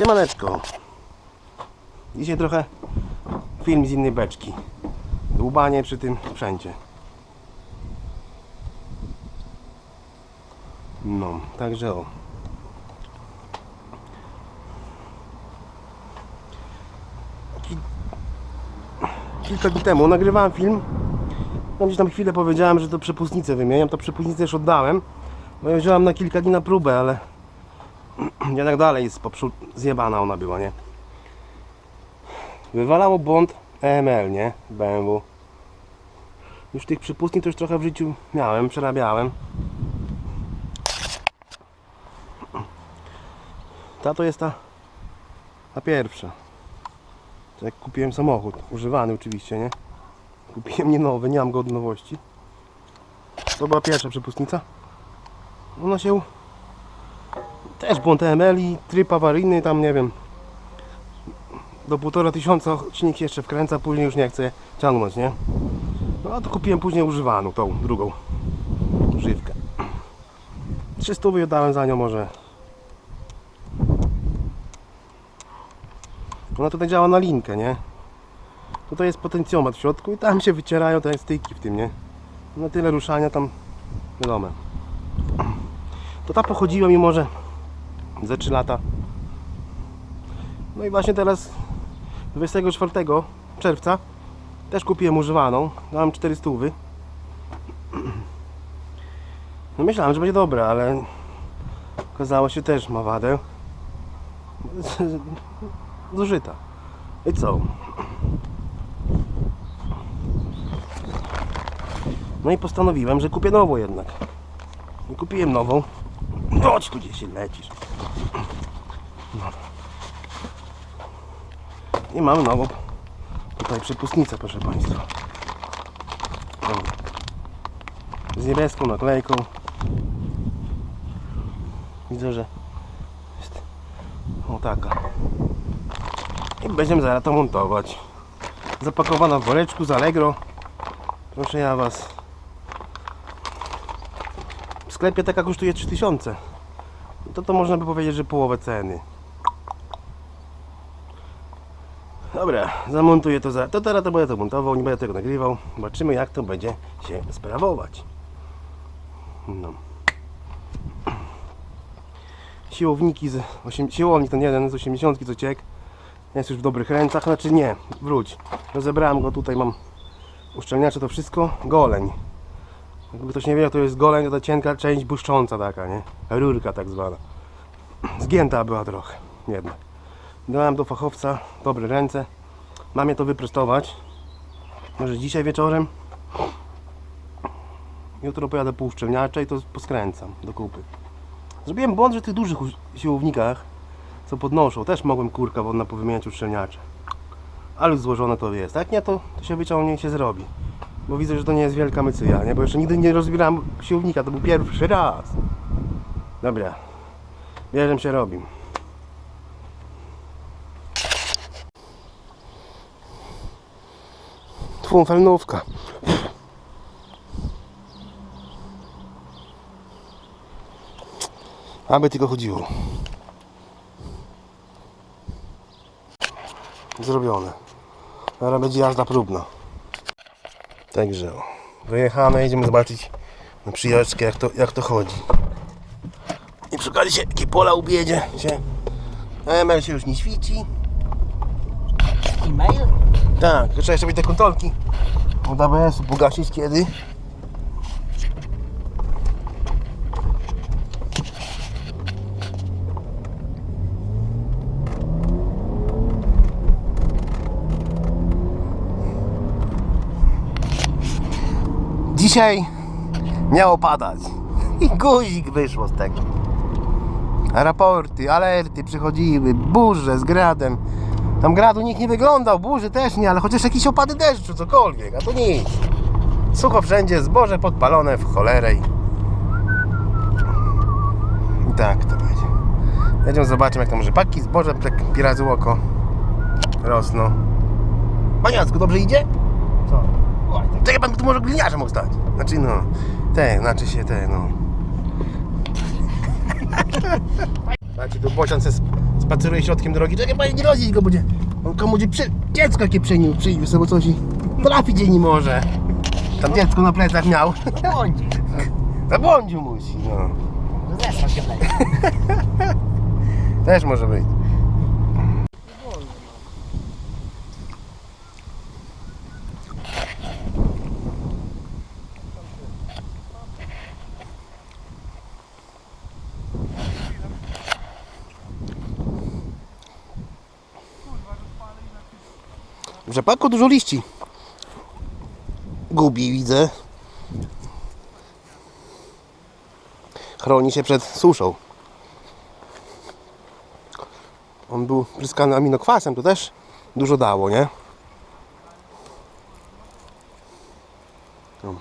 Siemaneczko. Dzisiaj trochę film z innej beczki. Dłubanie przy tym wszędzie. No, także o. Ki- Kilka dni temu nagrywałem film. No gdzieś tam chwilę powiedziałem, że to przepustnicę wymieniam. To przepustnicę już oddałem. Bo ją wziąłem na kilka dni na próbę, ale jednak dalej jest poprzód zjebana ona była, nie? Wywalało błąd EML, nie? BMW. Już tych przypustni to już trochę w życiu miałem, przerabiałem. Ta to jest ta, ta pierwsza. To jak kupiłem samochód, używany oczywiście, nie? Kupiłem nie nowy, nie mam go od nowości. To była pierwsza przepustnica. Ona się też błąd EML i tryb awaryjny, tam nie wiem. Do półtora tysiąca silnik jeszcze wkręca, później już nie chce ciągnąć, nie? No a to kupiłem później używaną, tą drugą używkę. 300 wydałem za nią może. Ona tutaj działa na linkę, nie? Tutaj jest potencjometr w środku i tam się wycierają te styki w tym, nie? Na tyle ruszania tam, wiadomo. To ta pochodziła mi może ze 3 lata. No i właśnie teraz 24 czerwca też kupiłem używaną. Dałem 400. No myślałem, że będzie dobra, ale okazało się też ma wadę. Zużyta. I co? No i postanowiłem, że kupię nową jednak. I kupiłem nową. Chodź tu gdzie się lecisz. I mamy nową tutaj przepustnicę, proszę Państwa. Z niebieską naklejką. Widzę, że jest o taka. I będziemy zaraz to montować. Zapakowana w woreczku z Allegro. Proszę ja Was. W sklepie taka kosztuje 3000. To to można by powiedzieć, że połowę ceny. Dobra, zamontuję to za. To teraz to będę to montował, nie będę tego nagrywał. Zobaczymy jak to będzie się sprawować. No. Siłowniki z 8, siłownik ten jeden z 80 co ciek. Jest już w dobrych rękach, znaczy nie, wróć. Rozebrałem go tutaj, mam uszczelniacze to wszystko. Goleń. Jakby ktoś nie wiedział, to jest goleń, to ta cienka część błyszcząca taka, nie? Rurka tak zwana. Zgięta była trochę, jednak. Dałem do fachowca dobre ręce. Mam je to wyprostować. Może dzisiaj wieczorem. Jutro pojadę po uszczelniacze i to poskręcam do kupy. Zrobiłem błąd, że w tych dużych siłownikach, co podnoszą, też mogłem kurka wodna powymieniać uszczelniacze. Ale już złożone to jest. Jak nie, to, to się wyciągnie i się zrobi. Bo widzę, że to nie jest wielka mycyja, nie? Bo jeszcze nigdy nie rozbierałem siłownika, to był pierwszy raz. Dobra. Bierzem się robi. Twumfelnówka. Aby tylko chodziło. Zrobione. Teraz będzie jazda próbna. Także. Wyjechane, jedziemy zobaczyć na przyjażdżkę jak to, jak to chodzi. Przy okazji się takie pola ubiedzie się. ML się już nie świeci. E-mail? Tak, trzeba jeszcze mieć te kontrolki od ABS-u pogasić kiedy. Dzisiaj miało padać i guzik wyszło z tego. Raporty, alerty przychodziły, burze z gradem. Tam gradu nikt nie wyglądał, burzy też nie, ale chociaż jakieś opady deszczu, cokolwiek, a to nic. Sucho wszędzie, zboże podpalone w cholerę. I i tak to będzie. Jedziemy zobaczymy jak tam rzepaki, zboże, tak pirazy oko rosną. Panie Jacku, dobrze idzie? Co? Czekaj pan, tu może gliniarze mógł stać. Znaczy no, te, znaczy się te, no. Znaczy tu bocian se spaceruje środkiem drogi. Czekaj, panie, nie rozjedź go, będzie. On komuś będzie przy... dziecko jakie przyniósł, przyniósł albo coś i trafić gdzie nie może. Tam dziecko na plecach miał. Błądzi. Zabłądził musi, no. Zesrał się w. Też może być. W rzepaku dużo liści. Gubi, widzę. Chroni się przed suszą. On był pryskany aminokwasem, to też dużo dało, nie? No.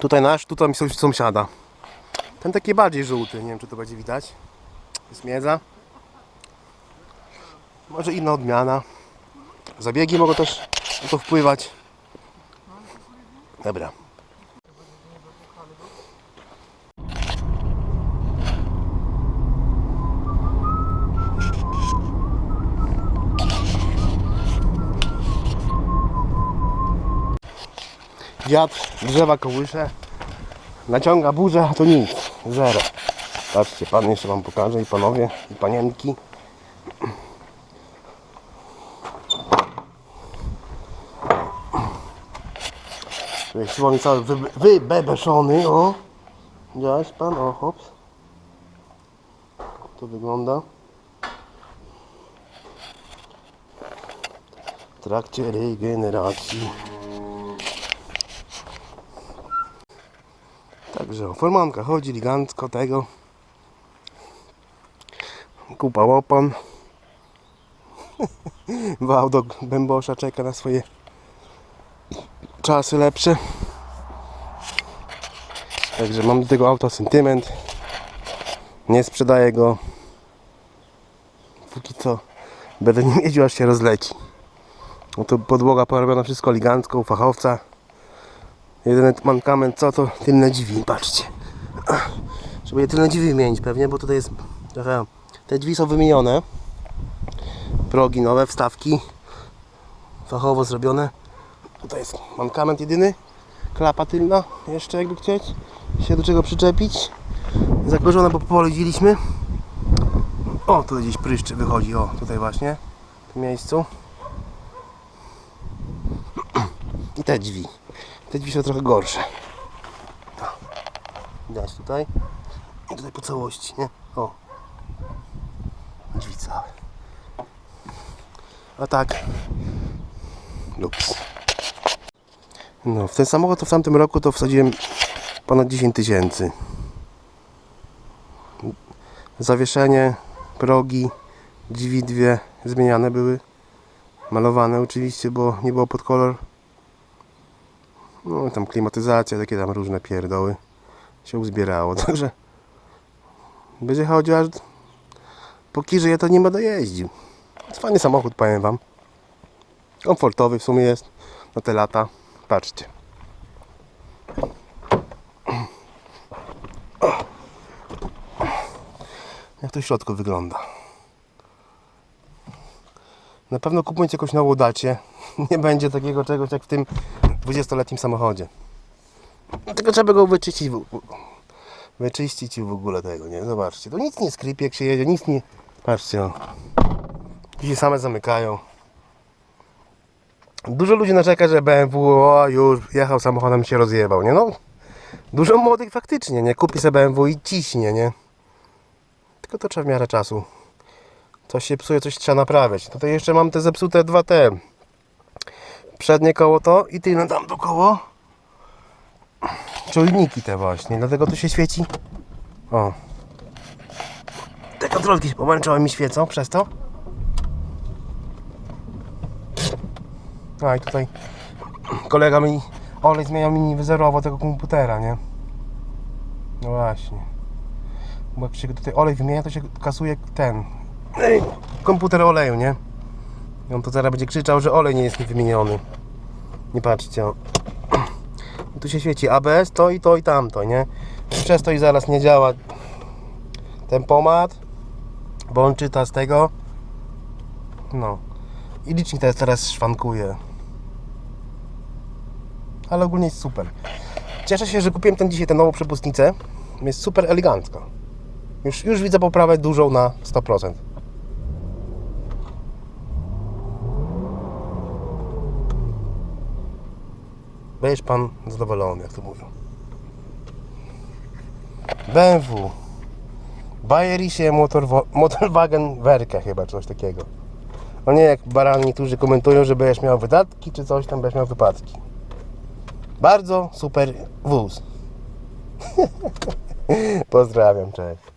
Tutaj nasz, tutaj sąs- sąsiada. Ten taki bardziej żółty, nie wiem czy to będzie widać. Jest miedza. Może inna odmiana. Zabiegi mogą też na to wpływać. Dobra. Wiatr, drzewa kołysze, naciąga burzę, a to nic, zero. Patrzcie, pan jeszcze wam pokaże i panowie, i panienki. Siłownik cały wy- wybebeszony, o. Widziałeś pan, o hops. To wygląda. W trakcie regeneracji. Także o, formanka chodzi elegancko tego. Kupa łopon. Wał do Bębosza czeka na swoje czasy lepsze. Także mam do tego auta sentyment. Nie sprzedaję go. Póki co będę nim jeździł aż się rozleci. No to podłoga porobiona wszystko elegancko u fachowca. Jedyny mankament co to tylne drzwi, patrzcie. Trzeba je tylne drzwi wymienić pewnie, bo tutaj jest trochę... Te drzwi są wymienione. Progi nowe, wstawki. Fachowo zrobione. Tutaj jest mankament jedyny. Klapa tylna, jeszcze jakby chcieć się do czego przyczepić. Zakorzona, bo poledziliśmy. O, tu gdzieś pryszcze wychodzi, o, tutaj właśnie. W tym miejscu. I te drzwi. Te drzwi są trochę gorsze. Widać tutaj. I tutaj po całości, nie? O. Drzwi całe. A tak. Luks. No, w ten samochód to w tamtym roku to wsadziłem ponad 10 tysięcy. Zawieszenie, progi, drzwi dwie zmieniane były. Malowane oczywiście, bo nie było pod kolor. No tam klimatyzacja, takie tam różne pierdoły się uzbierało, także będzie chodził aż póki żyje to nie będę jeździł. Jest fajny samochód, powiem wam. Komfortowy w sumie jest na te lata. Patrzcie. Jak to w środku wygląda. Na pewno kupując jakąś nową dacie, nie będzie takiego czegoś jak w tym 20-letnim samochodzie. Tylko trzeba go wyczyścić, wyczyścić i w ogóle tego, nie? Zobaczcie, to nic nie skrypie jak się jedzie, nic nie... Patrzcie, o. I się same zamykają. Dużo ludzi narzeka, że BMW o, już jechał samochodem się rozjebał, nie? No, dużo młodych faktycznie, nie? Kupi sobie BMW i ciśnie, nie? Tylko to trzeba w miarę czasu. Coś się psuje, coś trzeba naprawiać. Tutaj jeszcze mam te zepsute dwa te przednie koło to i tylne to koło. Czujniki te właśnie, dlatego to się świeci. O. Te kontrolki się pomęczyły mi świecą przez to. A i tutaj kolega mi olej zmieniał mi wyzerowo tego komputera, nie? No właśnie. Bo jak się tutaj olej wymienia, to się kasuje ten komputer oleju, nie? I on to zaraz będzie krzyczał, że olej nie jest wymieniony. Nie patrzcie. O. Tu się świeci ABS, to i to i tamto, nie? Przez to i zaraz nie działa tempomat, bo on czyta z tego. No. I licznik teraz, teraz szwankuje. Ale ogólnie jest super. Cieszę się, że kupiłem ten dzisiaj tę nową przepustnicę. Jest super elegancka. Już, już widzę poprawę dużą na 100%. Będziesz pan zadowolony, jak to mówią. BMW. Bayerische Motorwo- Motorwagen Werke chyba, coś takiego. No nie jak barani niektórzy komentują, że będziesz miał wydatki, czy coś tam, będziesz miał wypadki. Bardzo super wóz. Pozdrawiam, cześć.